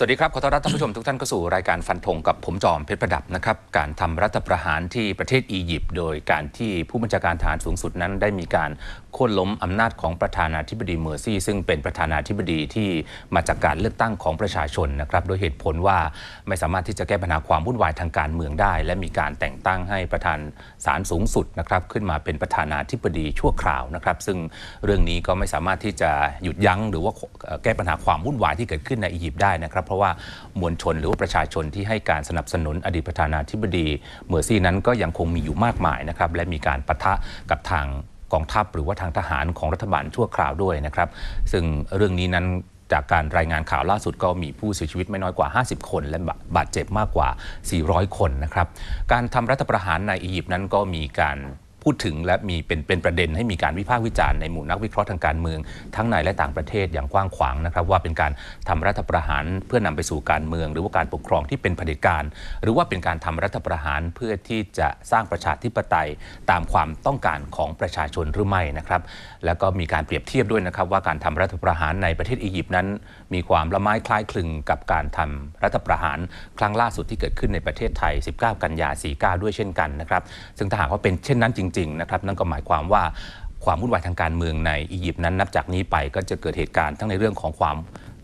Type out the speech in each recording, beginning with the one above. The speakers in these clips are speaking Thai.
สวัสดีครับ ขอต้อนรับท่านผู้ชมทุกท่านเข้าสู่รายการฟันธงกับผมจอมเพชรประดับนะครับ การทำรัฐประหารที่ประเทศอียิปต์โดยการที่ผู้บัญชาการทหารสูงสุดนั้นได้มีการโค่นล้มอำนาจของประธานาธิบดีเมอร์ซี่ ซึ่งเป็นประธานาธิบดีที่มาจากการเลือกตั้งของประชาชนนะครับโดยเหตุผลว่าไม่สามารถที่จะแก้ปัญหาความวุ่นวายทางการเมืองได้ และมีการแต่งตั้งให้ประธานศาลสูงสุดนะครับขึ้นมาเป็นประธานาธิบดีชั่วคราวนะครับ ซึ่งเรื่องนี้ก็ไม่สามารถที่จะหยุดยั้งหรือว่าแก้ปัญหาความวุ่นวายที่เกิดขึ้นในอียิปต์ได้นะครับเพราะว่ามวลชนหรือว่าประชาชนที่ให้การสนับสนุนอดีตประธานาธิบดีเมอร์ซี่นั้นก็ยังคงมีอยู่มากมายนะครับและมีการปะทะกับทางกองทัพหรือว่าทางทหารของรัฐบาลชั่วคราวด้วยนะครับ ซึ่งเรื่องนี้นั้นจากการรายงานข่าวล่าสุดก็มีผู้เสียชีวิตไม่น้อยกว่า 50 คน และบาดเจ็บมากกว่า 400 คนนะครับ การทำรัฐประหารในอียิปต์นั้นก็มีการ พูดถึงและมีเป็นเป็นประเด็นให้มีการวิพากษ์วิจารณ์ในหมู่นักวิเคราะห์ทางการเมือง ทั้งในและต่างประเทศอย่างกว้างขวางนะครับ ว่าเป็นการทำรัฐประหารเพื่อนำไปสู่การเมือง หรือว่าการปกครองที่เป็นเผด็จการ หรือว่าเป็นการทำรัฐประหารเพื่อที่จะสร้างประชาธิปไตยตามความต้องการของประชาชนหรือไม่นะครับ แล้วก็มีการเปรียบเทียบด้วยนะครับว่าการทำรัฐประหารในประเทศอียิปต์นั้นมีความละไม้คล้ายคลึงกับการทำรัฐประหาร ครั้งล่าสุดที่เกิดขึ้นในประเทศไทย 19 กันยา 49 ด้วยเช่นกันนะครับ ซึ่งถ้าหากว่าเป็นเช่นนั้นจริงๆนะครับนั่นก็หมายความว่าความวุ่นวายทางการเมืองในอียิปต์นั้นนับจากนี้ไปก็จะเกิดเหตุการณ์ทั้งในเรื่องของความ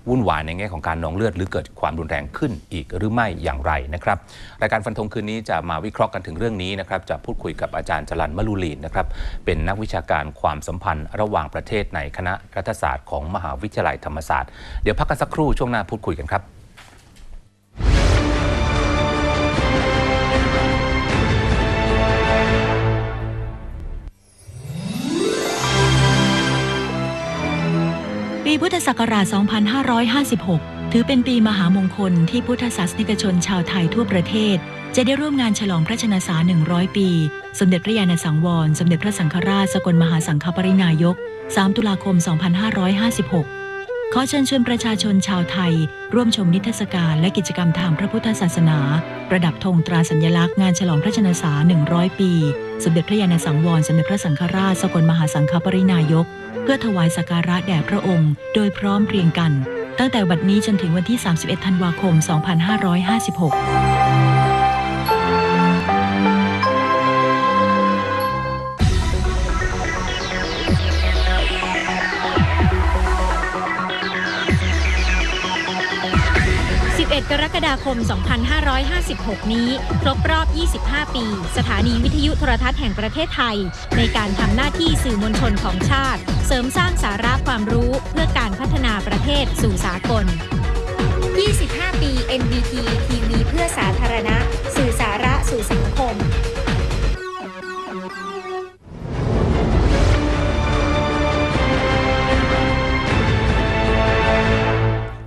วุ่นวายในแง่ของการนองเลือด หรือเกิดความรุนแรงขึ้นอีกหรือไม่อย่างไรนะครับรายการฟันธงคืนนี้จะมาวิเคราะห์กันถึงเรื่องนี้นะครับจะพูดคุยกับอาจารย์จรันมลูลีนนะครับเป็นนักวิชาการความสัมพันธ์ระหว่างประเทศในคณะรัฐศาสตร์ของมหาวิทยาลัยธรรมศาสตร์เดี๋ยวพักกันสักครู่ช่วงหน้าพูดคุยกันครับ พุทธศักราช 2556 ถือเป็นปีมหามงคลที่พุทธศาสนิกชนชาวไทยทั่วประเทศ จะได้ร่วมงานฉลองพระชนษา100 ปี สมเด็จพระยาณสังวร สมเด็จพระสังฆราช สกลมหาสังฆปรินายก 3 ตุลาคม 2556 ขอเชิญชวนประชาชนชาวไทย ร่วมชมนิทรรศการและกิจกรรมทางพระพุทธศาสนา ประดับธงตราสัญลักษณ์งานฉลองพระชนษา100 ปี สมเด็จพระยาณสังวรสมเด็จพระสังฆราชสกลมหาสังฆปรินายก เพื่อถวายสักการะแด่พระองค์ โดยพร้อมเพรียงกัน ตั้งแต่บัดนี้จนถึงวันที่ 31 ธันวาคม 2556 11 กรกฎาคม 2556 นี้ ครบรอบ 25 ปี สถานีวิทยุโทรทัศน์แห่งประเทศไทย ในการทำหน้าที่สื่อมวลชนของชาติ เสริมสร้างสาระความรู้เพื่อการพัฒนาประเทศสู่สากล 25 ปี NBT ทีวีเพื่อสาธารณะ สื่อสาระสู่สังคม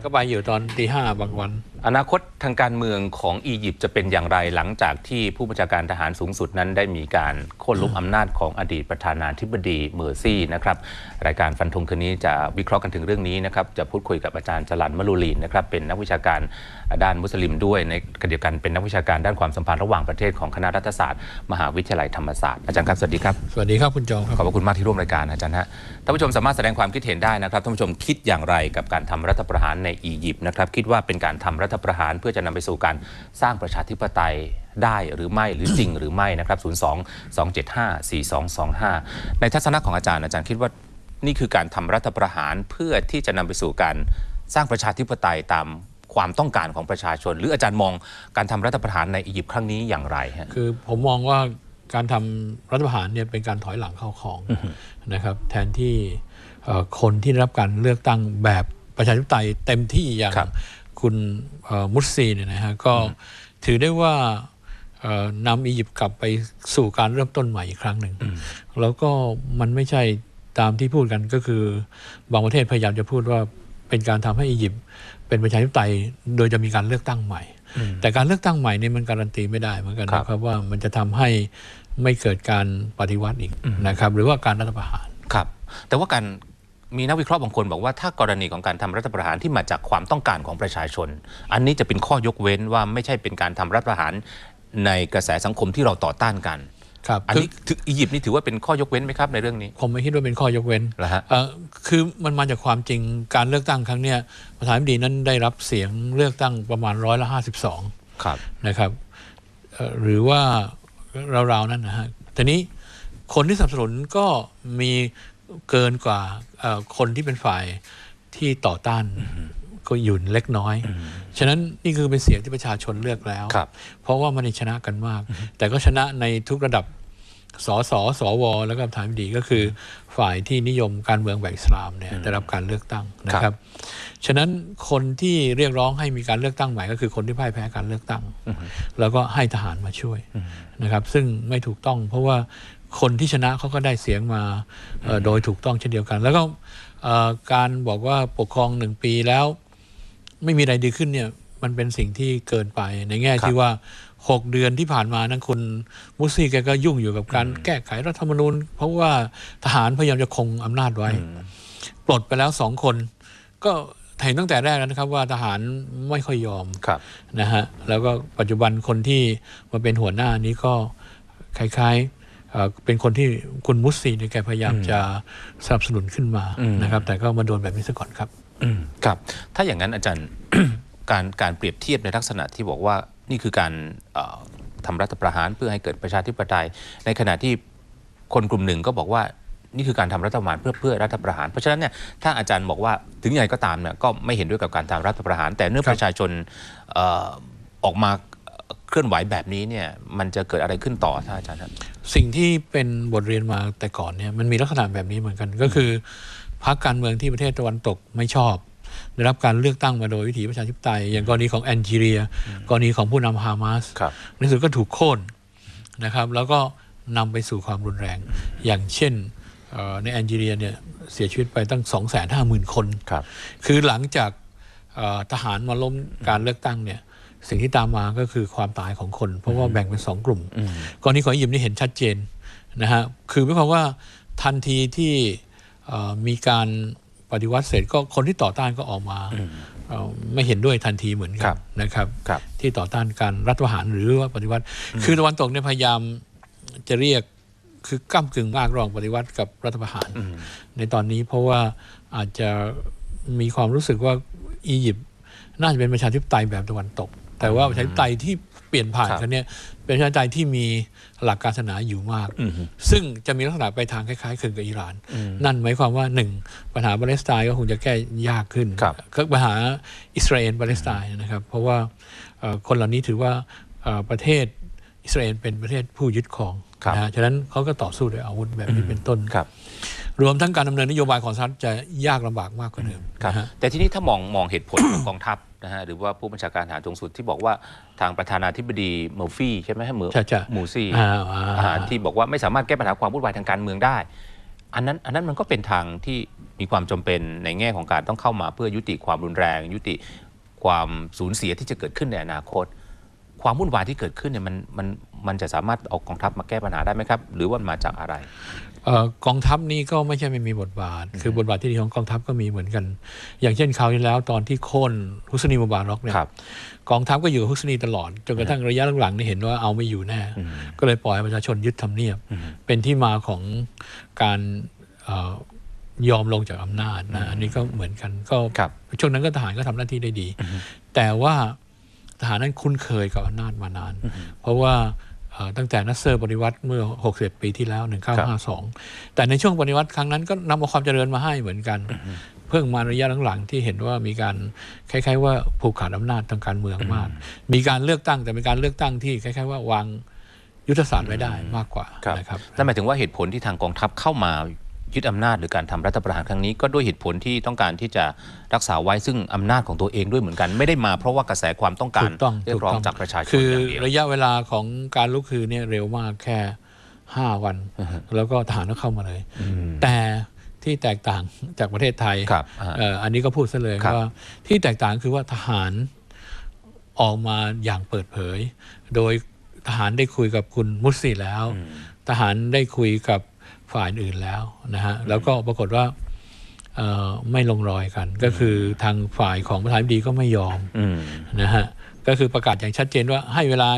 ก็ไปอยู่ตอนตีห้าบางวันอนาคตทางการเมืองของอียิปต์จะเป็นอย่างไรหลังจากที่ผู้บัญชาการทหารสูงสุดนั้นได้มีการโค่นล้มอำนาจของอดีตประธานาธิบดีเมอร์ซี่นะครับรายการฟันธงคืนนี้จะวิเคราะห์กันถึงเรื่องนี้นะครับจะพูดคุยกับอาจารย์จรันมลูลีนนะครับเป็นนักวิชาการด้านมุสลิมด้วยในขณะเดียวกันเป็นนักวิชาการด้านความสัมพันธ์ระหว่างประเทศของคณะรัฐศาสตร์ มหาวิทยาลัยธรรมศาสตร์อาจารย์ครับสวัสดีครับสวัสดีครับคุณจอมคขอบพระคุณมากที่ร่วมรายการอาจารย์ฮะท่านผู้ชมสามารถแสดงความคิดเห็นได้นะครับท่านผู้ชมคิดอย่างไรกับการทำรัฐประหารในอียิปต์นะครับคิดว่าเป็นการทำรัฐประหาร เพื่อจะนำไปสู่การสร้างประชาธิปไตยได้หรือไม่หรือจริงหรือไม่นะครับ 02 275 4225 ในทัศนะของอาจารย์อาจารย์คิดว่านี่คือการทำรัฐประหารเพื่อที่จะนำไปสู่การสร้างประชาธิปไตยตามความต้องการของประชาชน หรืออาจารย์มองการทำรัฐประหารในอียิปต์ครั้งนี้อย่างไรฮะคือผมมองว่าการทำรัฐประหารเนี่ยเป็นการถอยหลังเข้าของนะครับ แทนที่เอ่อคนที่ได้รับการเลือกตั้งแบบประชาธิปไตยเต็มที่อย่าง ครับคุณเอ่อมุสซีเนี่ยนะฮะก็ถือได้ว่าเอ่อนำอียิปต์กลับไปสู่การเริ่มต้นใหม่อีกครั้งหนึ่ง แล้วก็มันไม่ใช่ตามที่พูดกันก็คือบางประเทศพยายามจะพูดว่าเป็นการทำให้อียิปต์เป็นประชาธิปไตยโดยจะมีการเลือกตั้งใหม่ แต่การเลือกตั้งใหม่นี่มันการันตีไม่ได้เหมือนกันครับนะครับว่ามันจะทำให้ไม่เกิดการปฏิวัติอีกนะครับหรือว่าการรัฐประหารครับ แต่ว่าการ มีนักวิเคราะห์บางคนบอกว่าถ้ากรณีของการทำรัฐประหารที่มาจากความต้องการของประชาชน อันนี้จะเป็นข้อยกเว้นว่าไม่ใช่เป็นการทำรัฐประหารในกระแสสังคมที่เราต่อต้านกันครับอันคือนี้ถืออียิปต์นี่ถือว่าเป็นข้อยกเว้นไหมครับในเรื่องนี้ ผมไม่คิดว่าเป็นข้อยกเว้นเหรอฮะเอ่อคือมันมาจากความจริงการเลือกตั้งครั้งเนี้ยประธานาธิบดีนั้นได้รับเสียงเลือกตั้งประมาณร้อยละห้าสิบสองครับนะครับเอ่อหรือว่าราวๆนั้นนะฮะทีนี้คนที่สนับสนุนก็มี เกินกว่าเอ่อคนที่เป็นฝ่ายที่ต่อต้านก็อยู่เล็กน้อย ฉะนั้นนี่คือเป็นเสียงที่ประชาชนเลือกแล้วครับเพราะว่ามันได้ชนะกันมาก แต่ก็ชนะในทุกระดับสสสว แล้วก็ประธานาธิบดีก็คือฝ่ายที่นิยมการเมืองแบบอิสลามเนี่ยได้รับการเลือกตั้งนะคครัรับบฉะนั้นคนที่เรียกร้องให้มีการเลือกตั้งใหม่ก็คือคนที่พ่ายแพ้การเลือกตั้ง แล้วก็ให้ทหารมาช่วยนะครับ ซึ่งไม่ถูกต้องเพราะว่า คนที่ชนะเขาก็ได้เสียงมาเอ่อโดยถูกต้องเช่นเดียวกัน แล้วก็เอ่อการบอกว่าปกครองหนึ่งปีแล้ว ไม่มีอะไรดีขึ้นเนี่ยมันเป็นสิ่งที่เกินไปในแง่ครับที่ว่า 6 เดือนที่ผ่านมานั้นคุณมุสซีแกก็ยุ่งอยู่กับการแก้ไขรัฐธรรมนูญ เพราะว่าทหารพยายามจะคงอำนาจไว้ ปลดไปแล้วสองคน ก็เห็นตั้งแต่แรกแล้วนะครับว่าทหารไม่ค่อยยอมครับนะฮะแล้วก็ปัจจุบันคนที่มาเป็นหัวหน้านี้ก็คล้ายๆ เอ่อเป็นคนที่คุณมุสซีเนี่ยแกพยายามจะสนับสนุนขึ้นมาอืมนะครับ แต่ก็มาโดนแบบนี้ซะก่อนครับอืมครับ ถ้าอย่างนั้นอาจารย์การการเปรียบเทียบในลักษณะที่บอกว่านี่คือการเอ่อทำรัฐประหารเพื่อให้เกิดประชาธิปไตย ในขณะที่คนกลุ่มหนึ่งก็บอกว่านี่คือการทำรัฐประหารเพื่อเพื่อรัฐประหาร เพราะฉะนั้นเนี่ยถ้าอาจารย์บอกว่าถึงอย่างไรก็ตามเนี่ยก็ไม่เห็นด้วยกับการทำรัฐประหาร แต่เนื่องครับประชาชนเอ่อออกมา เคลื่อนไหวแบบนี้เนี่ยมันจะเกิดอะไรขึ้นต่อท่านอาจารย์ครับสิ่งที่เป็นบทเรียนมาแต่ก่อนเนี่ยมันมีลักษณะแบบนี้เหมือนกัน ก็คือพรรคการเมืองที่ประเทศตะวันตกไม่ชอบ ได้รับการเลือกตั้งมาโดยวิถีประชาธิปไตย อย่างกรณีของแอนจีเรีย กรณีของผู้นำฮามาสครับในที่สุดก็ถูกโค่นนะครับ แล้วก็นำไปสู่ความรุนแรง อย่างเช่นเอ่อในแอนจีเรียเนี่ยเสียชีวิตไปตั้ง 2 5 0 0 0 0 คนครับคือหลังจากเอ่อทหารมาล้มการเลือกตั้งเนี่ย สิ่งที่ตามมาก็คือความตายของคน เพราะว่าแบ่งเป็นสองกลุ่มอืมกรณีของอียิปต์นี่เห็นชัดเจนนะฮะคือหมายความว่าทันทีที่เอ่อมีการปฏิวัติเสร็จก็คนที่ต่อต้านก็ออกมาเอ่อไม่เห็นด้วยทันทีเหมือนคกัรันบนะครับครับที่ต่อต้านการรัฐประหารหรือว่าปฏิวัติ คือตะวันตกเนี่ยพยายามจะเรียกคือก้ากึ่งมากระหว่างปฏิวัติกับรัฐประหาร ในตอนนี้เพราะว่าอาจจะมีความรู้สึกว่าอียิปต์น่าจะเป็นประชาธิปไตยแบบตะวันตก แต่ว่าประชาธิปไตยที่เปลี่ยนผ่านครับกันเนี่ยเป็นประชาธิปไตยที่มีหลักการศาสนาอยู่มาก ซึ่งจะมีลักษณะไปทางคล้ายๆคลึงกับอิหร่าน นั่นหมายความว่าหนึ่งปัญหาปาเลสไตน์ก็คงจะแก้ยากขึ้นครับก็ปัญหาอิสราเอลปาเลสไตน์นะครับ เพราะว่าเอ่อคนเหล่านี้ถือว่าเอ่อประเทศอิสราเอลเป็นประเทศผู้ยึดครองครับนะฮะฉะนั้นเขาก็ต่อสู้ด้วยอาวุธแบบนี้เป็นต้นครับ รวมทั้งการดำเนินนโยบายของสหรัฐจะยากลำบากมากกว่าเดิมครับนะฮะแต่ทีนี้ถ้ามองมองเหตุผลของกองทัพ นะฮะหรือว่าผู้บัญชาการทหารสูงสุดที่บอกว่าทางประธานาธิบดีเมอร์ฟี่ใช่ไหมฮะเมอร์ใช่ใช่ มูซี่อ่าอ่าอ่าที่บอกว่าไม่สามารถแก้ปัญหาความวุ่นวายทางการเมืองได้ อันนั้นอันนั้นมันก็เป็นทางที่มีความจำเป็นในแง่ของการต้องเข้ามาเพื่อยุติความรุนแรง ยุติความสูญเสียที่จะเกิดขึ้นในอนาคต ความวุ่นวายที่เกิดขึ้นเนี่ยมันมันมันจะสามารถเอากองทัพมาแก้ปัญหาได้ไหมครับ หรือว่ามันมาจากอะไรเอ่อ กองทัพนี่ก็ไม่ใช่ไม่มีบทบาท คือบทบาทที่ดีของกองทัพก็มีเหมือนกัน อย่างเช่นคราวที่แล้วตอนที่โค่นฮุสนีมูบาร็อกเนี่ยครับกองทัพก็อยู่กับฮุสนีตลอดจนกระทั่งระยะหลังๆนี่เห็นว่าเอาไม่อยู่แน่ ก็เลยปล่อยให้ประชาชนยึดทำเนียบ เป็นที่มาของการเออยอมลงจากอำนาจนะอันนี้ก็เหมือนกันก็ครับช่วงนั้นก็ทหารก็ทำหน้าที่ได้ดี แต่ว่าทหารนั้นคุ้นเคยกับอำนาจมานาน เพราะว่าเอ่อ ตั้งแต่นัสเซอร์ปฏิวัติเมื่อ61ปีที่แล้ว 1952 แต่ในช่วงปฏิวัติครั้งนั้นก็นำเอาความเจริญมาให้เหมือนกัน เพิ่งมาระยะหลังๆ ที่เห็นว่ามีการคล้ายๆ ว่าผูกขาดอำนาจทางการเมืองมาก มีการเลือกตั้งแต่เป็นการเลือกตั้งที่คล้ายๆ ว่าวางยุทธศาสตร์ไว้ได้มากกว่าครับนะครับนั่นหมายถึงว่าเหตุผลที่ทางกองทัพเข้ามา ยึดอำนาจหรือการทำรัฐประหารครั้งนี้ ก็ด้วยเหตุผลที่ต้องการที่จะรักษาไว้ซึ่งอำนาจของตัวเองด้วยเหมือนกัน ไม่ได้มาเพราะว่ากระแสความต้องการถูกต้องเรียถูกกร้องต้องจากประชาชนคืออย่างเดียวระยะเวลาของการลุกคือเนี่ยเร็วมากแค่5วัน แล้วก็ทหารก็เข้ามาเลย แต่ที่แตกต่างจากประเทศไทยครับอ่าเอ่ออันนี้ก็พูดซะเลยครับว่าที่แตกต่างคือว่าทหารออกมาอย่างเปิดเผย โดยทหารได้คุยกับคุณมุสซีแล้ว ทหารได้คุยกับ ฝ่ายอื่นแล้วนะฮะแล้วก็ปรากฏว่าเอ่อไม่ลงรอยกัน ก็คือทางฝ่ายของประธานาธิบดีก็ไม่ยอมอืมนะฮะก็คือประกาศอย่างชัดเจนว่าให้เวลา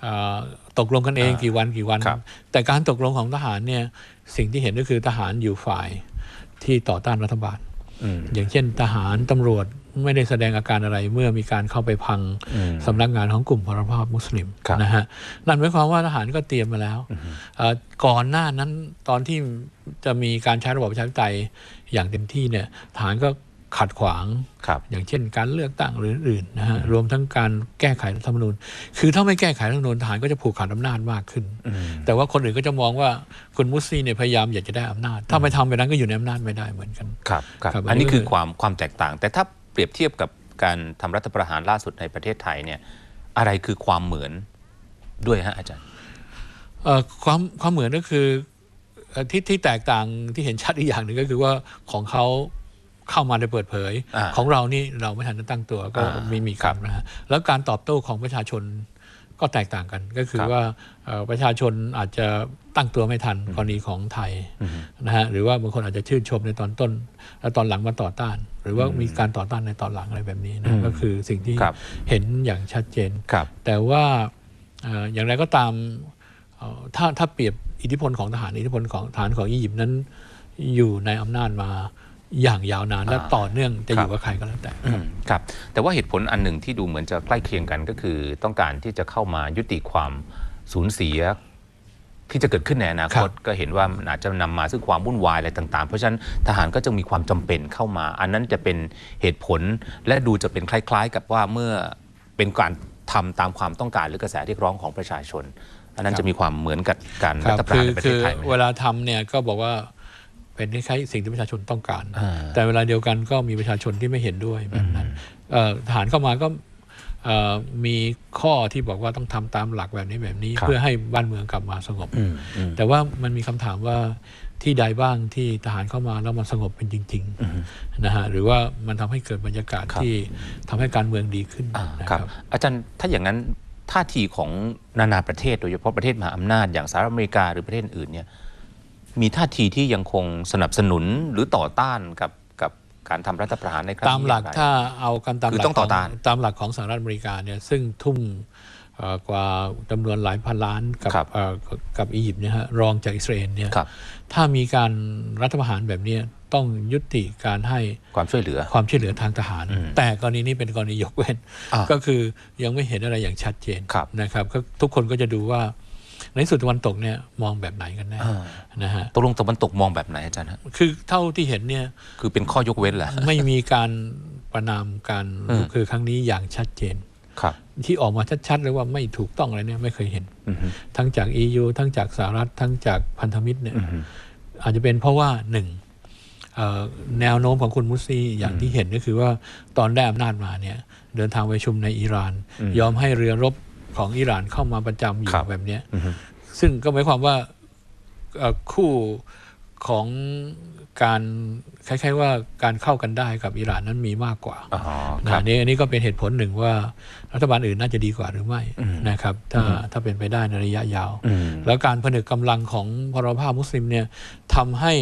เอ่อตกลงกันเองอ่ากี่วันกี่วันครับแต่การตกลงของทหารเนี่ยสิ่งที่เห็นก็คือทหารอยู่ฝ่ายที่ต่อต้านรัฐบาล อืมอย่างเช่นทหารตำรวจไม่ได้แสดงอาการอะไรเมื่อมีการเข้าไปพังอืมสำนักงานของกลุ่มพลภาพมุสลิมครับนะฮะนั่นหมายความว่าทหารก็เตรียมมาแล้วเอ่อก่อนหน้านั้นตอนที่จะมีการใช้ระบอบประชาธิปไตยอย่างเต็มที่เนี่ยทหารก็ ขัดขวางครับอย่างเช่นการเลือกตั้งหรืออื่นๆนะฮะรวมทั้งการแก้ไขรัฐธรรมนูญ คือถ้าไม่แก้ไขรัฐธรรมนูญทหารก็จะผูกขาดอำนาจมากขึ้นอืมแต่ว่าคนอื่นก็จะมองว่าคุณมุสซีเนี่ยพยายามอยากจะได้อำนาจ ถ้าไม่ทำไปนั้นก็อยู่ในอำนาจไม่ได้เหมือนกันครับครับครับอัอันนนี้นี้คือคือความความแตกต่าง แต่ถ้าเปรียบเทียบกับการทำรัฐประหารล่าสุดในประเทศไทยเนี่ยอะไรคือความเหมือนด้วยฮะอาจารย์เอ่อความความเหมือนก็คือเอ่อที่ที่แตกต่างที่เห็นชัดอีกอย่างหนึ่งก็คือว่าของเขา เข้ามาโดยเปิดเผยอ่าของเรานี่เราไม่ทันจะตั้งตัวก็อ่ามีมีคำนะฮะแล้วการตอบโต้ของประชาชนก็แตกต่างกัน ก็คือครับว่าเอ่อประชาชนอาจจะตั้งตัวไม่ทันกรณีของไทยอืมนะฮะหรือว่าบางคนอาจจะชื่นชมในตอนต้น แล้วตอนหลังมาต่อต้าน หรือว่ามีการต่อต้านในตอนหลังอะไรแบบนี้อืนะมก็คือสิ่งที่ครับเห็นอย่างชัดเจนครับแต่ว่าเอ่ออย่างไรก็ตามเอ่อถ้าถ้าเปรียบอิทธิพลของทหารอิทธิพลของทหารของอียิปต์นั้นอยู่ในอำนาจมา อย่างยาวนานและอ่าต่อเนื่องจะครับอยู่กับใครก็แล้วแต่อืมครับแต่ว่าเหตุผลอันหนึ่งที่ดูเหมือนจะใกล้เคียงกันก็คือ ต้องการที่จะเข้ามายุติความสูญเสียที่จะเกิดขึ้นในอนาคตก็เห็นว่ามันอาจจะนำมาซึ่งความวุ่นวายอะไรต่าง ๆ เพราะฉะนั้นทหารก็จะมีความจำเป็นเข้ามา อันนั้นจะเป็นเหตุผลและดูจะเป็นคล้าย ๆ กับว่าเมื่อเป็นการทำตามความต้องการหรือกระแสเรียกร้องของประชาชน อันนั้นจะมีความเหมือนกับการครัรับฐประคืหารอในประเทคืศอไทยไหมเวลาทำเนี่ยก็บอกว่า เป็นคล้ายๆสิ่งที่ประชาชนต้องการอ่าแต่เวลาเดียวกันก็มีประชาชนที่ไม่เห็นด้วยแบบนั้นเอ่อทหารเข้ามาก็เอ่อมีข้อที่บอกว่าต้องทำตามหลักแบบนี้แบบนี้ครับเพื่อให้บ้านเมืองกลับมาสงบอืมอืมแต่ว่ามันมีคำถามว่าที่ใดบ้างที่ทหารเข้ามาแล้วมันสงบเป็นจริงอืมๆนะฮะหรือว่ามันทำให้เกิดบรรยากาศครับที่ทำให้การเมืองดีขึ้นอ่านะคครัรับบอาจารย์ถ้าอย่างนั้นท่าทีของนานาประเทศโดยเฉพาะประเทศมหาอำนาจอย่างสหรัฐอเมริกาหรือประเทศอื่นเนี่ย มีท่าทีที่ยังคงสนับสนุนหรือต่อต้านกับกับการทำรัฐประหารในครั้งนี้ตามหลักอย่งไรถ้าเอากันตามคือหลักต้องต่อต้านขตามหลักของสหรัฐอเมริกาเนี่ยซึ่งทุ่มเอ่อกว่าจำนวนหลายพันล้านกับครับเอ่อกับอียิปต์เนี่ยฮะรองจากอิสราเอลเนี่ยครับถ้ามีการรัฐประหารแบบเนี้ยต้องยุติการให้ความช่วยเหลือความช่วยเหลือทางทหารอืมแต่กรณีนี้เป็นกรณียกเว้นอ่าก็คือยังไม่เห็นอะไรอย่างชัดเจนครับนะครับก็ทุกคนก็จะดูว่า ในสุดตะวันตกเนี่ยมองแบบไหนกันแน่อ่านะฮะตกลงตะวันตกมองแบบไหนอาจารย์ฮะคือเท่าที่เห็นเนี่ยคือเป็นข้อยกเว้นเหรอไม่มีการประนามการอืมคือครั้งนี้อย่างชัดเจนครับที่ออกมาชัดๆเลยว่าไม่ถูกต้องอะไรเนี่ยไม่เคยเห็นอือฮึทั้งจาก EU ทั้งจากสหรัฐทั้งจากพันธมิตรเนี่ยอือฮึอาจจะเป็นเพราะว่าหนึ่งเอ่อแนวโน้มของคุณมุสซีอย่างที่เห็นก็คือว่าตอนได้อำนาจมาเนี่ยเดินทางไปประชุมในอิหร่านอืมยอมให้เรือรบ ของอิหร่านเข้ามาประจำอยู่ครับแบบเนี้ยอือฮึซึ่ซึ่งก็หมายความว่าเอ่อคู่ของการคล้ายๆว่าการเข้ากันได้กับอิหร่านนั้นมีมากกว่าอ๋อครันะบนี่อันนี้ก็เป็นเหตุผลหนึ่งว่ารัฐบาลอื่นน่าจะดีกว่าหรือไม่อืมนะครับ ถ้าถ้าเป็นไปได้ในระยะยาวอืมแล้วการผนึกกำลังของพลภาพมุสลิมเนี่ยทำให้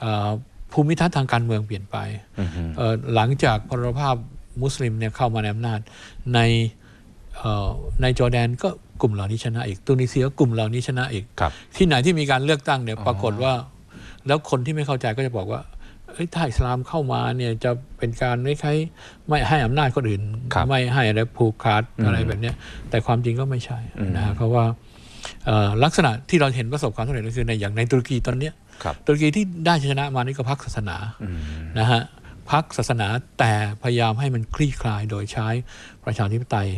เอ่อภูมิทัศน์ทางการเมืองเปลี่ยนไปอือฮึเอ่อหลังจากพลภาพมุสลิมเนี่ยเข้ามาในอำนาจในเอ่อ ในจอร์แดนก็กลุ่มเหล่านี้ชนะอีกตุนิเซียก็กลุ่มเหล่านี้ชนะอีกครับที่ไหนที่มีการเลือกตั้งเนี่ยอ๋อปรากฏว่า แล้วคนที่ไม่เข้าใจก็จะบอกว่าเอ้ยถ้าอิสลามเข้ามาเนี่ยจะเป็นการไม่ใช้ไม่ให้อำนาจคนอื่นครับไม่ให้อะไรผูกขาดอืมอะไรแบบเนี้ยแต่ความจริงก็ไม่ใช่อืมนะฮะเพราะว่าเอ่อลักษณะที่เราเห็นประสบความสำเร็จก็คือในอย่างในตุรกีตอนเนี้ยครับตุรกีที่ได้ชัยชนะมานี่ก็พักศาสนาอืมนะฮะพักศาสนาแต่พยายามให้มันคลี่คลายโดยใช้ประชาธิปไตย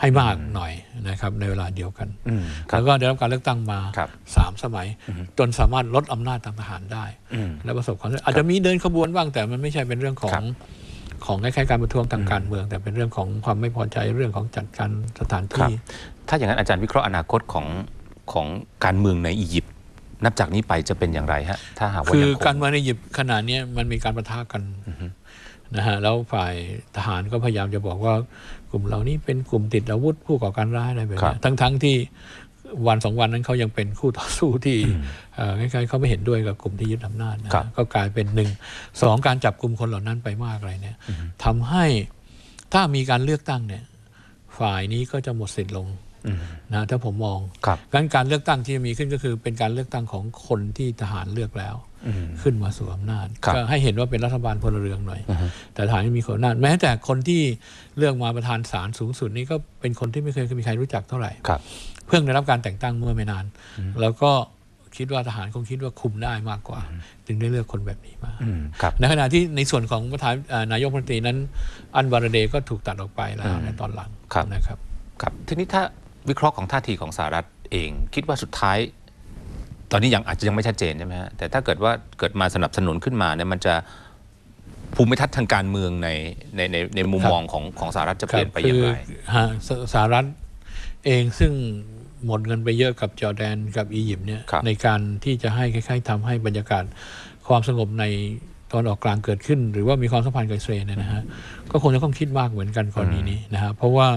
ให้มากหน่อยนะครับในเวลาเดียวกันอืมครัแล้บวก็ได้รับการเลือกตั้งมาครับสามสมัย จนสามารถลดอำนาจทางทหารได้อืมและประสบความสำเร็จอาจจะมีเดินขบวนบ้างแต่มันไม่ใช่เป็นเรื่องขอครังบของคล้ายๆการประท้วงทางการเมือง แต่เป็นเรื่องของความไม่พอใจเรื่องของจัดการสถานครับที่ ถ้าอย่างนั้นอาจารย์วิเคราะห์อนาคตของของการเมืองในอียิปต์นับจากนี้ไปจะเป็นอย่างไรฮะถ้าหากว่าคือยังคงการเมืองในอียิปต์ขณะเนี้ยมันมีการประทะกันนะฮะแล้วฝ่ายทหารก็พยายามจะบอกว่า กลุ่มเหล่านี้เป็นกลุ่มติดอาวุธผู้ก่อการร้ายอะไรแบบครันี้บทั้งทั้งๆที่วันสองวันนั้นเขายังเป็นคู่ต่อสู้ที่เอ่อคล้ายๆเขาไม่เห็นด้วยกับกลุ่มที่ยึดอำนาจนะฮะครับก็กลายเป็นหนึ่งสองการจับกลุ่มคนเหล่านั้นไปมากอะไรเนี่ยทำให้ถ้ามีการเลือกตั้งเนี่ย ฝ่ายนี้ก็จะหมดสิทธิ์ลงอืมนะถ้าผมมองครับงั้นการเลือกตั้งที่จะมีขึ้นก็คือเป็นการเลือกตั้งของคนที่ทหารเลือกแล้วอืม ขึ้นมาสู่อำนาจครับก็ให้เห็นว่าเป็นรัฐบาลพลเรือนหน่อยอือฮึแต่ทหารไม่มีคนอำนาจแม้แต่คนที่เลือกมาประธานศาลสูงสุดนี่ก็เป็นคนที่ไม่เคยมีใครรู้จักเท่าไหร่ครับเพิ่งได้รับการแต่งตั้งเมื่อไม่นาน แล้วก็คิดว่าทหารคงคิดว่าคุมได้มากกว่า จึงได้เลือกคนแบบนี้มาอืมครับในขณะที่ในส่วนของประธานเอ่อนายกรัฐมนตรีนั้น อันบาราเดย์ก็ถูกตัดออกไปแล้วอืมในตอนหลังครับนะครับครับทีนี้ถ้าวิเคราะห์ของท่าทีของสหรัฐเอง คิดว่าสุดท้าย ตอนนี้ยังอาจจะยังไม่ชัดเจนใช่ไหมฮะแต่ถ้าเกิดว่าเกิดมาสนับสนุนขึ้นมาเนี่ยมันจะภูมิทัศน์ทางการเมืองในในในในมุมครับมองของของสหรัฐจะเปลี่ยนไปอย่างไรคือฮะสสหรัฐเองซึ่งหมดเงินไปเยอะกับจอร์แดนกับอียิปต์เนี่ยครับ ในการที่จะให้คล้ายๆทำให้บรรยากาศความสงบในตอนออกกลางเกิดขึ้น หรือว่ามีความสัมพันธ์กับอิสราเอลเนี่ยนะฮะก็คงจะต้องคิดมากเหมือนกันกรณีนี้นะฮะเพราะว่า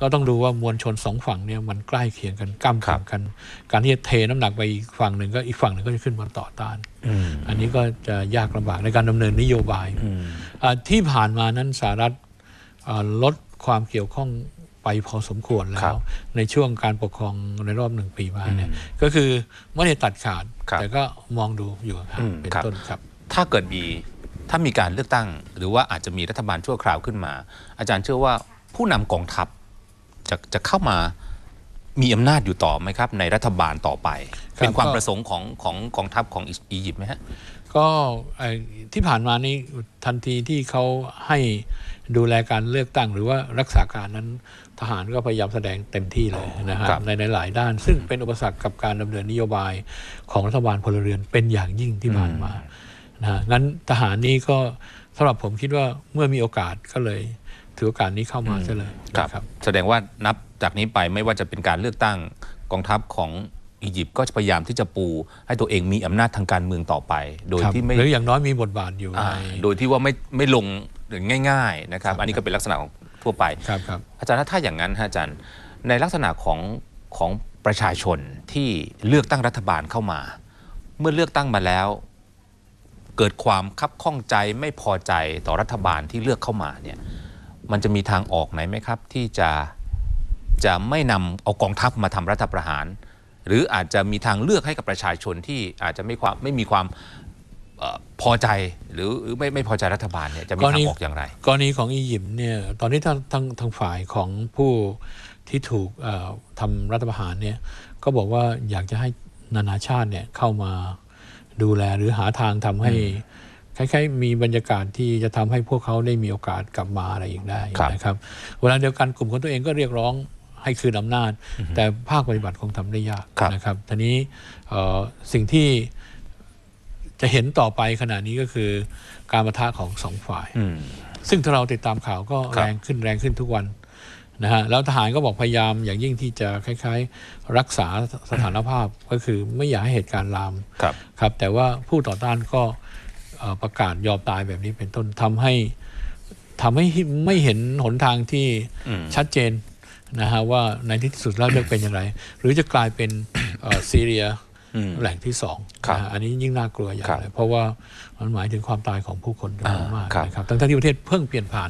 ก็ต้องดูว่ามวลชนสองฝั่งเนี่ยมันใกล้เคียงกันก้ามครัแข่บงกัน การที่จะเทน้ำหนักไปอีกฝั่งหนึ่งก็อีกฝั่งหนึ่งก็จะขึ้นมาต่อต้านอืมอันนี้ก็จะยากลำบากในการดำเนินนโยบายอืมอ่าที่ผ่านมานั้นสหรัฐอ่าลดความเกี่ยวข้องไปพอสมควรแล้ครัวบในช่วงการปกครองในรอบหนึ่งปีมาเนี่ยอืมก็คือไม่ได้ตัดขาดครับแต่ก็มองดูอยู่ห่างอืมเป็นครับต้นครับ ถ้าเกิดมีถ้ามีการเลือกตั้ง หรือว่าอาจจะมีรัฐบาลชั่วคราวขึ้นมา อาจารย์เชื่อว่าผู้นำกองทัพ จะจะเข้ามามีอำนาจอยู่ต่อไหมครับ ในรัฐบาลต่อไป ครับเป็นความก็ ประสงค์ของของกองทัพของอียิปต์ไหมฮะ ก็ไอ้ที่ผ่านมานี้ทันทีที่เขาให้ดูแลการเลือกตั้ง หรือว่ารักษาการนั้นทหารก็พยายามแสดงเต็มที่เลยนะฮะครับในในหลายด้าน ซึ่งเป็นอุปสรรคกับการดำเนินนโยบายของรัฐบาลพลเรือนเป็นอย่างยิ่งที่ผ่านมานะฮะงั้นทหารนี้ก็สำหรับผมคิดว่าเมื่อมีโอกาสก็เลย ถือโอกาสนี้เข้ามาซะเลยครับนะครับ แสดงว่านับจากนี้ไปไม่ว่าจะเป็นการเลือกตั้งกองทัพของอียิปต์ก็จะพยายามที่จะปูให้ตัวเองมีอำนาจทางการเมืองต่อไป โดยครับที่ไม่หรืออย่างน้อยมีบทบาทอยู่อ่าในโดยที่ว่าไม่ไม่ลงหรือง่าย ๆนะครับครับ อันนี้ก็เป็นลักษณะของทั่วไปครับครับอาจารย์ถ้าอย่างนั้นฮะอาจารย์ในลักษณะของของประชาชนที่เลือกตั้งรัฐบาลเข้ามา เมื่อเลือกตั้งมาแล้ว เกิดความคับข้องใจไม่พอใจต่อรัฐบาลที่เลือกเข้ามาเนี่ย มันจะมีทางออกไหนไหมครับ ที่จะจะไม่นำเอากองทัพมาทำรัฐประหาร หรืออาจจะมีทางเลือกให้กับประชาชนที่อาจจะไม่ความไม่มีความเออพอใจหรือหรือไม่ไม่พอใจรัฐบาลเนี่ยจะมีกรทาณีงออกอย่างไรกรณีของอียิปต์เนี่ยตอนนี้ทางทางทางฝ่ายของผู้ที่ถูกเอ่อทำรัฐประหารเนี่ยก็บอกว่าอยากจะให้นานาชาติเนี่ยเข้ามาดูแลหรือหาทางทำให้ คล้ายๆมีบรรยากาศที่จะทำให้พวกเขาได้มีโอกาสกลับมาอะไรอีกได้ครับนะครับเวลาเดียวกันกลุ่มของตัวเองก็เรียกร้องให้คืนอำนาจ แต่ภาคปฏิบัติคงทำได้ยากครับนะครับทีนี้เอ่อสิ่งที่จะเห็นต่อไปขณะนี้ก็คือการประทะของสองฝ่ายอืมซึ่งถ้าเราติดตามข่าวก็ครับแรงขึ้นแรงขึ้นทุกวันนะฮะแล้วทหารก็บอกพยายามอย่างยิ่งที่จะคล้ายๆ รักษาสถานภาพก็คือไม่อยากให้เหตุการณ์ลามครับครับ แต่ว่าผู้ต่อต้านก็เอ่อ ประกาศยอมตายแบบนี้เป็นต้นทำให้ทำให้ไม่เห็นหนทางที่อืมชัดเจนนะฮะว่าในที่สุดแล้วจะเป็นอย่างไร หรือจะกลายเป็นเอ่อซีเรียอืมแหล่งที่สองครับนะฮะอันนี้ยิ่งน่ากลัวอย่างครับไรเพราะว่ามันหมายถึงความตายของผู้คนจำนวนมากอ่าครับนะครับทั้งๆที่ประเทศเพิ่งเปลี่ยนผ่าน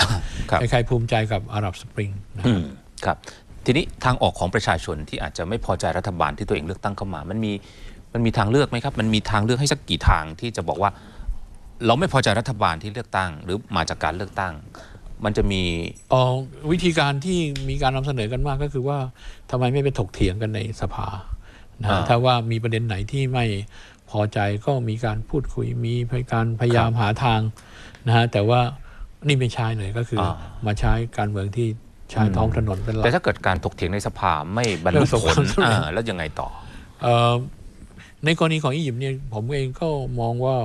ครับใครๆภูมิใจกับอาหรับสปริงนะอืครับมครับทีนี้ทางออกของประชาชนที่อาจจะไม่พอใจรัฐบาลที่ตัวเองเลือกตั้งเข้ามา มันมีมันมีทางเลือกไหมครับ มันมีทางเลือกให้สักกี่ทางที่จะบอกว่า เราไม่พอใจรัฐบาลที่เลือกตั้ง หรือมาจากการเลือกตั้ง มันจะมีเอ่อวิธีการที่มีการนำเสนอกันมากก็คือว่าทำไมไม่ไปถกเถียงกันในสภานะฮะอ่าถ้าว่ามีประเด็นไหนที่ไม่พอใจก็มีการพูดคุยมีการพยายามหาทางนะฮะแต่ว่านี่ไม่ใช่เลยก็คืออามาใช้การเมืองที่ใช้ท้องถนนเป็นหลักแต่ถ้าเกิดการถกเถียงในสภาไม่บรรลุไม่ประสบผควาลมสำเร็จอ่าแล้วยังไงต่อเอ่อในกรณีของอียิปต์เนี่ยผมเองก็มองว่า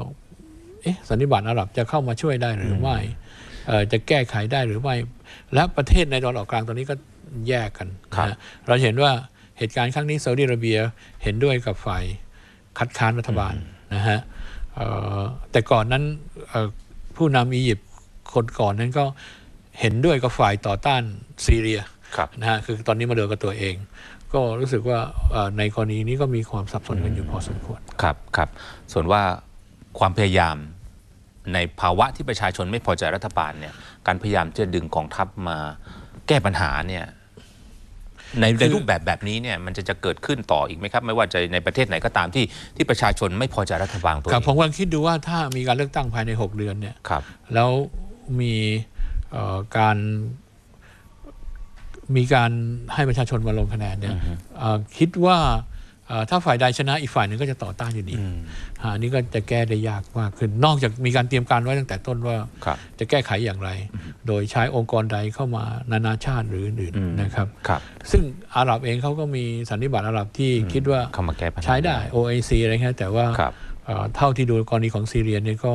เอ๊ะสันนิบาตอาหรับจะเข้ามาช่วยได้หรือไม่เอ่อจะแก้ไขได้หรือไม่ และประเทศในตะวันออกกลางตอนนี้ก็แยกกันครับนะฮะเราเห็นว่าเหตุการณ์ครั้งนี้ซาอุดิอาระเบียเห็นด้วยกับฝ่ายคัดค้านรัฐบาลนะฮะเอ่อแต่ก่อนนั้นเอ่อผู้นำอียิปต์คนก่อนนั้นก็เห็นด้วยกับฝ่ายต่อต้านซีเรียครับนะฮะคือตอนนี้มาเดินกับตัวเอง ก็รู้สึกว่าเอ่อในกรณีนี้ก็มีความสับสนกันอยู่พอสมควรครับครับส่วนว่าความพยายาม ในภาวะที่ประชาชนไม่พอใจรัฐบาลเนี่ยการพยายามจะดึงกองทัพมาแก้ปัญหาเนี่ยในคืในอรูปแบบแบบนี้เนี่ยมันจะจะเกิดขึ้นต่ออีกไหมครับ ไม่ว่าจะในประเทศไหนก็ตามที่ที่ประชาชนไม่พอใจรัฐบาลตัวครับเอผมงกำลังคิดดูว่าถ้ามีการเลือกตั้งภายใน 6 เดือนเนี่ยครับแล้วมีเอ่อการมีการให้ประชาชนมาลงคะแนนเนี่ยเอ่อคิดว่าเอ่อ ถ้าฝ่ายใดชนะอีกฝ่ายหนึ่งก็จะต่อต้านอยู่ดีอืมอ่าอันนี้ก็จะแก้ได้ยากมากขึ้น นอกจากมีการเตรียมการไว้ตั้งแต่ต้นว่าครับจะแก้ไขอย่างไร โดยใช้องค์กรใดเข้ามานานาชาติหรืออื่นอืมๆนะครับครับซึ่งอาหรับเองเขาก็มีสันนิบาตอาหรับที่คิดว่าเข้ามาแก้ปัญหาใช้ได้ OIC อะไรเงี้ยแต่ว่าครับเอ่อเท่าที่ดูกรณีของซีเรียเนี่ยก็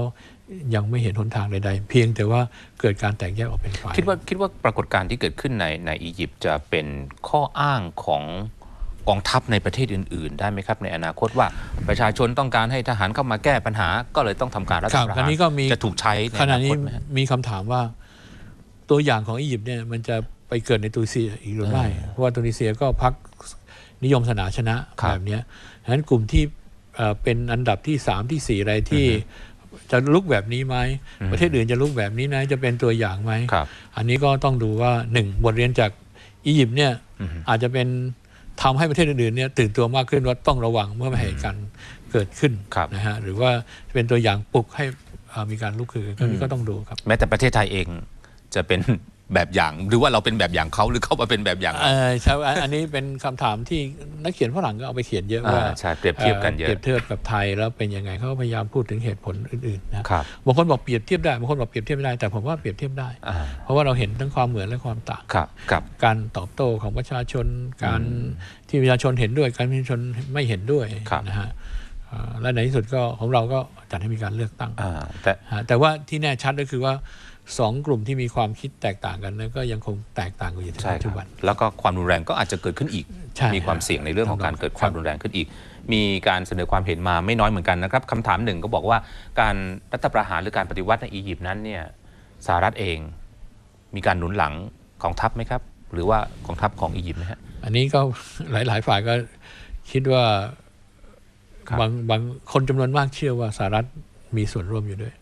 ยังไม่เห็นหนทางใดๆ เพียงแต่ว่าเกิดการแตกแยกออกเป็นฝ่ายคิดว่าคิดว่าปรากฏการณ์ที่เกิดขึ้นในในอียิปต์จะเป็นข้ออ้างของ กองทัพในประเทศอื่น ๆ ได้ไหมครับในอนาคตว่าประชาชนต้องการให้ทหารเข้ามาแก้ปัญหา ก็เลยต้องทำการรัฐครับประอันหารนี้ก็มีจะถูกใช้ในขอณะนานี้คตไหมฮะมีคำถามว่า ตัวอย่างของอียิปต์เนี่ยมันจะไปเกิดในตูนิเซียอีกหรือไม่เพราะว่าตูนิเซียก็พักนิยมศาสนาชนะครับแบบเนี้ยฉะนั้นกลุ่มที่เอ่อเป็นอันดับที่สามที่สี่อะไรที่จะลุกแบบนี้ไหมประเทศอื่นจะลุกแบบนี้นะจะเป็นตัวอย่างไหมครับอันนี้ก็ต้องดูว่าหนึ่งบทเรียนจากอียิปต์เนี่ยอืมอาจจะเป็น ทำให้ประเทศอื่นๆเนี่ยตื่นตัวมากขึ้นว่าต้องระวังเมื่อไม่ให้เหตุการณ์เกิดขึ้นครับนะฮะหรือว่าเป็นตัวอย่างปลุกให้อ่ามีการลุกคือก็นี้ก็ต้องดูครับ แม้แต่ประเทศไทยเองจะเป็น แบบอย่าง หรือว่าเราเป็นแบบอย่างเขาหรือเขามาเป็นแบบอย่างเอเราอใช่อันอันนี้เป็นคำถามที่นักเขียนฝรั่งก็เอาไปเขียนเยอะว่าอ่าใช่เปรียบเทียบกันเยอะ เปรียบเทียบกับไทยแล้วเป็นยังไงเขาก็พยายามพูดถึงเหตุผลอื่นๆนะครับ บางคนบอกเปรียบเทียบได้บางคนบอกเปรียบเทียบไม่ได้แต่ผมว่าเปรียบเทียบได้ อ่า เพราะว่าเราเห็นทั้งความเหมือนและความต่าง ครับครับ การตอบโต้ของประชาชน การที่ประชาชนเห็นด้วย การที่ประชาชนไม่เห็นด้วยครับ นะฮะเอ่อและในที่สุดก็ของเราก็จัดให้มีการเลือกตั้งอ่าแต่ ฮะแต่ว่าที่แน่ชัดก็คือว่า สองกลุ่มที่มีความคิดแตกต่างกันนั้นก็ยังคงแตกต่างกันอยู่ในใช่ปัจคจุรับบันแล้วก็ความรุนแรงก็อาจจะเกิดขึ้นอีกใช่มีความเสี่ยงในเรื่องของการเกิดความครับรุนแรงขึ้นอีก มีการเสนอความเห็นมาไม่น้อยเหมือนกันนะครับคำถามหนึ่งก็บอกว่าการรัฐประหารหรือการปฏิวัติในอียิปต์นั้นเนี่ยสหรัฐเองมีการหนุนหลังของทัพไหมครับ หรือว่ากองทัพของอียิปต์ไหมฮะอันนี้ก็หลาย ๆ ฝ่ายก็คิดว่าครับบางบางคนจำนวนมากเชื่อว่าสหรัฐมีส่วนร่วมอยู่ด้วย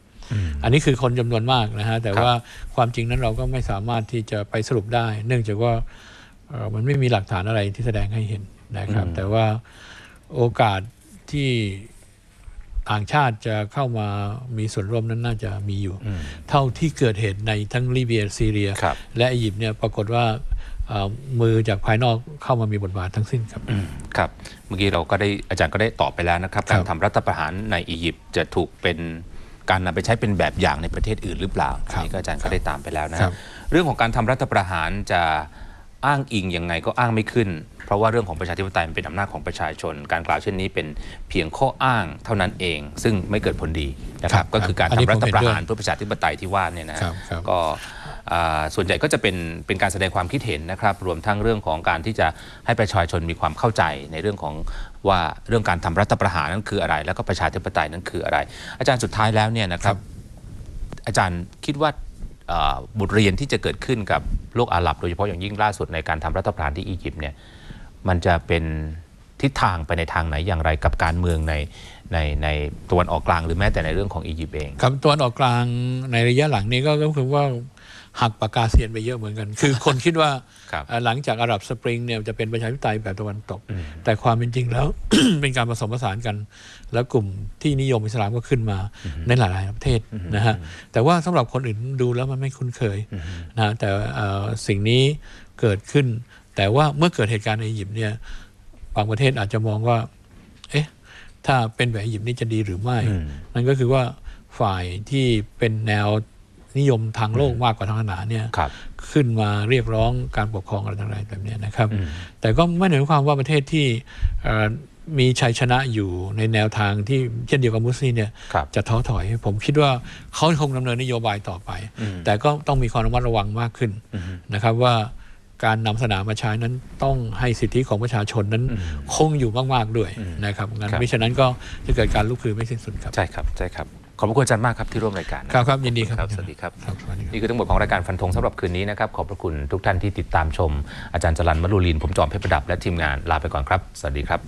อันนี้คือคนจำนวนมากนะฮะแต่ครับว่าความจริงนั้นเราก็ไม่สามารถที่จะไปสรุปได้ เนื่องจากว่าเอ่อมันไม่มีหลักฐานอะไรที่แสดงให้เห็นนะครับ แต่ว่าโอกาสที่ต่างชาติจะเข้ามามีส่วนร่วมนั้นน่าจะมีอยู่อืมเท่าที่เกิดเหตุในทั้งลิเบียซีเรียครับและอียิปต์เนี่ยปรากฏว่าเอ่อมือจากภายนอกเข้ามามีบทบาททั้งสิ้นครับครับเมื่อกี้เราก็ได้อาจารย์ก็ได้ตอบไปแล้วนะครับครับการทำรัฐประหารในอียิปต์จะถูกเป็น การนำไปใช้เป็นแบบอย่างในประเทศอื่นหรือเปล่าครับอันนี้ก็อาจารย์ก็ได้ตามไปแล้วนะคครัรับบเรื่องของการทำรัฐประหารจะอ้างอิงยังไงก็อ้างไม่ขึ้น เพราะว่าเรื่องของประชาธิปไตยมันเป็นอำนาจของประชาชน การกล่าวเช่นนี้เป็นเพียงข้ออ้างเท่านั้นเอง ซึ่งไม่เกิดผลดีนะคครัรับบก็คือการอันนี้ทำรัฐประผมเห็นด้วยหารเพื่อประชาธิปไตยที่ว่าเนี่ยนะฮะครับครับก็อ่าส่วนใหญ่ก็จะเป็นเป็นการแสดงความคิดเห็นนะครับ รวมทั้งเรื่องของการที่จะให้ประชาชนมีความเข้าใจในเรื่องของ ว่าเรื่องการทำรัฐประหารนั้นคืออะไร แล้วก็ประชาธิปไตยนั้นคืออะไร อาจารย์สุดท้ายแล้วเนี่ยนะครับ อาจารย์คิดว่าเอ่อบทเรียนที่จะเกิดขึ้นกับโลกอาหรับ โดยเฉพาะอย่างยิ่งล่าสุดในการทำรัฐประหารที่อียิปต์เนี่ยมันจะเป็นทิศทางไปในทางไหนอย่างไรกับการเมืองในในในตะวันออกกลางหรือแม้แต่ในเรื่องของอียิปต์เอง ครับตัวนออกกลางในระยะหลังนี้ก็ก็คือว่า หักปากกาเซียนไปเยอะเหมือนกัน คือคนคิดว่าครับเอ่อหลังจากอาหรับสปริงเนี่ยจะเป็นประชาธิปไตยแบบตะวันตก แต่ความเป็นจริงแล้วเป็นการผสมผสานกัน แล้วกลุ่มที่นิยมอิสลามก็ขึ้นมาในหลาย ๆ ประเทศนะฮะแต่ว่าสำหรับคนอื่นดูแล้วมันไม่คุ้นเคยนะแต่เอ่อสิ่งนี้เกิดขึ้น แต่ว่าเมื่อเกิดเหตุการณ์ในอียิปต์เนี่ยบางประเทศอาจจะมองว่า เอ๊ะถ้าเป็นแบบอียิปต์นี่จะดีหรือไม่อืมนั่นก็คือว่าฝ่ายที่เป็นแนว นิยมทางโลกมากกว่าทางศาสนาเนี่ยครับขึ้นมาเรียกร้องการปกครองอะไรต่างๆแบบเนี้ยนะครับอืมแต่ก็ไม่ได้หมายความว่าประเทศที่เอ่อมีชัยชนะอยู่ในแนวทางที่เช่นเดียวกับมุสลิมเนี่ยครับจะท้อถอย ผมคิดว่าเขาคงดำเนินนโยบายต่อไปอืมแต่ก็ต้องมีความระมัดระวังมากขึ้นอืมนะครับว่าการนำสนามมาใช้นั้นต้องให้สิทธิของประชาชนนั้นอืมคงอยู่มาก ๆ ด้วยอืมนะครับงั้นครับไม่ฉะนั้นก็จะเกิดการลุกคือไม่สิ้นสุดครับ ใช่ครับ ใช่ครับ ขอบพระคุณอาจารย์มากครับที่ร่วมรายการนะครับครับยินดีครับสวัสดีครับครับ สวัสดีครับ นี่คือทั้งหมดของรายการฟันธงสำหรับคืนนี้นะครับขอบพระคุณทุกท่านที่ติดตามชม อาจารย์จรันมะลูลินผมจอมเพชรประดับและทีมงานลาไปก่อนครับ สวัสดีครับ